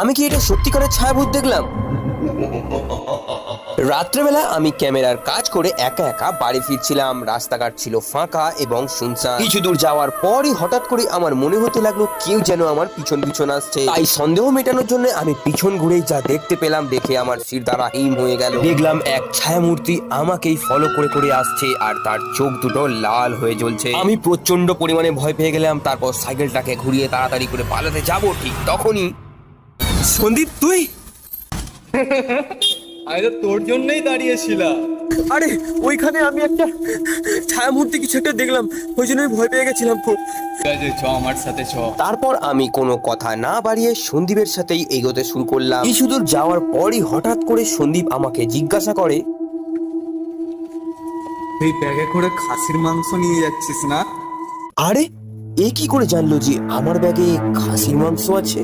আমি কি এটা সত্যিকারের ছায়াভূত দেখলাম? রাত্রেবেলা আমি ক্যামেরার কাজ করে একা একা বাড়ি ফিরছিলাম। রাস্তাঘাট ছিল ফাঁকা এবং শুনশান। কিছু দূর যাওয়ার পরই হঠাৎ করে আমার মনে হতে লাগল, কেউ যেন আমার পিছন পিছন আসছে। তাই সন্দেহ মেটানোর জন্য আমি পিছন ঘুরেই যা দেখতে পেলাম দেখে আমার শির দ্বারা হিম হয়ে গেল। দেখলাম এক ছায়ামূর্তি আমাকেই ফলো করে করে আসছে আর তার চোখ দুটো লাল হয়ে জ্বলছে। আমি প্রচণ্ড পরিমাণে ভয় পেয়ে গেলাম, তারপর সাইকেলটাকে ঘুরিয়ে তাড়াতাড়ি করে পালাতে যাব ঠিক তখনই সন্দীপ তুই? আমি তো তোর জন্যই দাঁড়িয়েছিলাম। আরে ওইখানে আমি একটা ছায়া মূর্তি কিছু একটা দেখলাম ওই জন্য আমি ভয় পেয়ে গেছিলাম খুব। চ আমার সাথে চ। তারপর আমি কোনো কথা না বাড়িয়ে সন্দীপের সাথেই এগোতে শুরু করলাম। কিছু দূর যাওয়ার পরই হঠাৎ করে সন্দীপ আমাকে জিজ্ঞাসা করে তুই ব্যাগে করে খাসির মাংস নিয়ে যাচ্ছিস না? আরে এ কি করে জানলো যে আমার ব্যাগে খাসির মাংস আছে?